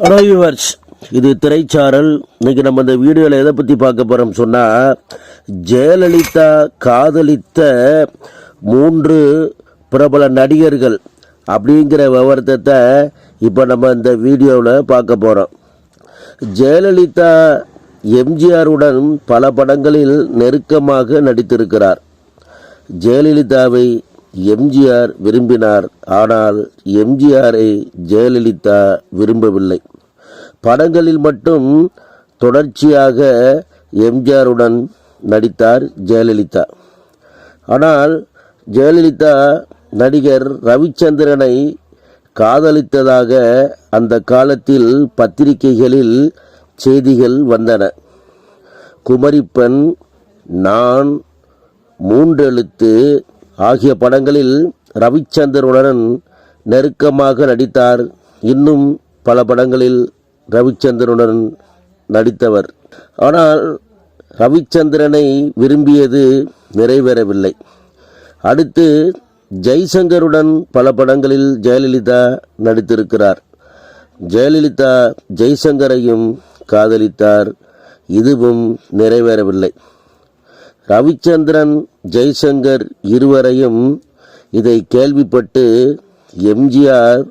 Hello viewers இது திரைச்சாரல். இன்னைக்கு நம்ம இந்த வீடியோவில் எதை பற்றி பார்க்க போகிறோம் சொன்னால் ஜெயலலிதா காதலித்த மூன்று பிரபல நடிகர்கள் அப்படிங்கிற விவரத்தை இப்போ நம்ம இந்த வீடியோவில் பார்க்க போகிறோம் ஜெயலலிதா எம்ஜிஆருடன் பல படங்களில் நெருக்கமாக நடித்திருக்கிறார். ஜெயலலிதாவை எம்ஜிஆர் விரும்பினார். ஆனால் எம்ஜிஆரை ஜெயலலிதா விரும்பவில்லை. படங்களில் மட்டும் தொடர்ச்சியாக எம்ஜிஆருடன் நடித்தார் ஜெயலலிதா. ஆனால் ஜெயலலிதா நடிகர் ரவிச்சந்திரனை காதலித்ததாக அந்த காலத்தில் பத்திரிகைகளில் செய்திகள் வந்தன. குமரிப்பெண் நான் மூன்றெழுத்து ஆகிய படங்களில் ரவிச்சந்திரனுடன் நெருக்கமாக நடித்தார். இன்னும் பல படங்களில் ரவிச்சந்திரனுடன் நடித்தவர். ஆனால் ரவிச்சந்திரனை விரும்பியது நிறைவேறவில்லை. அடுத்து ஜெய்சங்கருடன் பல படங்களில் ஜெயலலிதா நடித்திருக்கிறார். ஜெயலலிதா ஜெய்சங்கரையும் காதலித்தார். இதுவும் நிறைவேறவில்லை. ரவிச்சந்திரன் ஜெய்சங்கர் இருவரையும் இதை கேள்விப்பட்டு எம்ஜிஆர்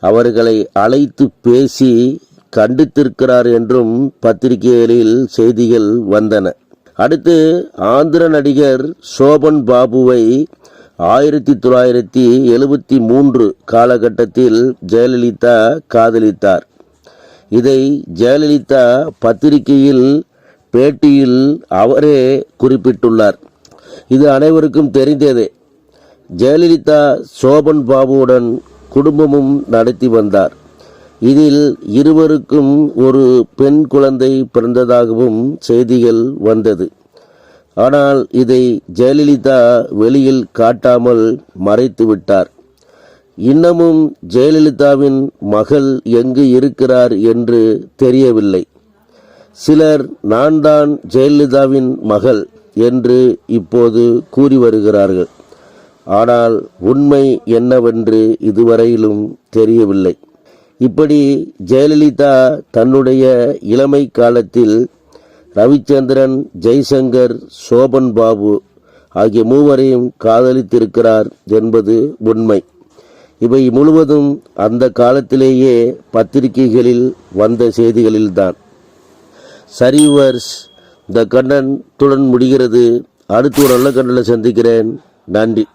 அவர்களை அழைத்து பேசி கண்டித்திருக்கிறார் என்றும் பத்திரிகைகளில் செய்திகள் வந்தன. அடுத்து ஆந்திர நடிகர் சோபன் பாபுவை ஆயிரத்தி தொள்ளாயிரத்தி எழுபத்தி மூன்று காலகட்டத்தில் ஜெயலலிதா காதலித்தார். இதை ஜெயலலிதா பத்திரிகையில் பேட்டியில் அவரே குறிப்பிட்டுள்ளார். இது அனைவருக்கும் தெரிந்ததே. ஜெயலலிதா சோபன் பாபுவுடன் குடும்பமும் நடத்தி வந்தார். இதில் இருவருக்கும் ஒரு பெண் குழந்தை பிறந்ததாகவும் செய்திகள் வந்தது. ஆனால் இதை ஜெயலலிதா வெளியில் காட்டாமல் மறைத்து விட்டார். இன்னமும் ஜெயலலிதாவின் மகள் எங்கு இருக்கிறார் என்று தெரியவில்லை. சிலர் நான் தான் ஜெயலலிதாவின் மகள் என்று இப்போது கூறி வருகிறார்கள். ஆனால் உண்மை என்னவென்று இதுவரையிலும் தெரியவில்லை. இப்படி ஜெயலலிதா தன்னுடைய இளமை காலத்தில் ரவிச்சந்திரன் ஜெய்சங்கர் சோபன் பாபு ஆகிய மூவரையும் காதலித்திருக்கிறார் என்பது உண்மை. இவை முழுவதும் அந்த காலத்திலேயே பத்திரிகைகளில் வந்த செய்திகளில்தான். சரிவர்ஸ் இந்த கண்ணன் துடன் முடிகிறது. அடுத்து ஒரு நல்ல கண்ணனை சந்திக்கிறேன். நன்றி.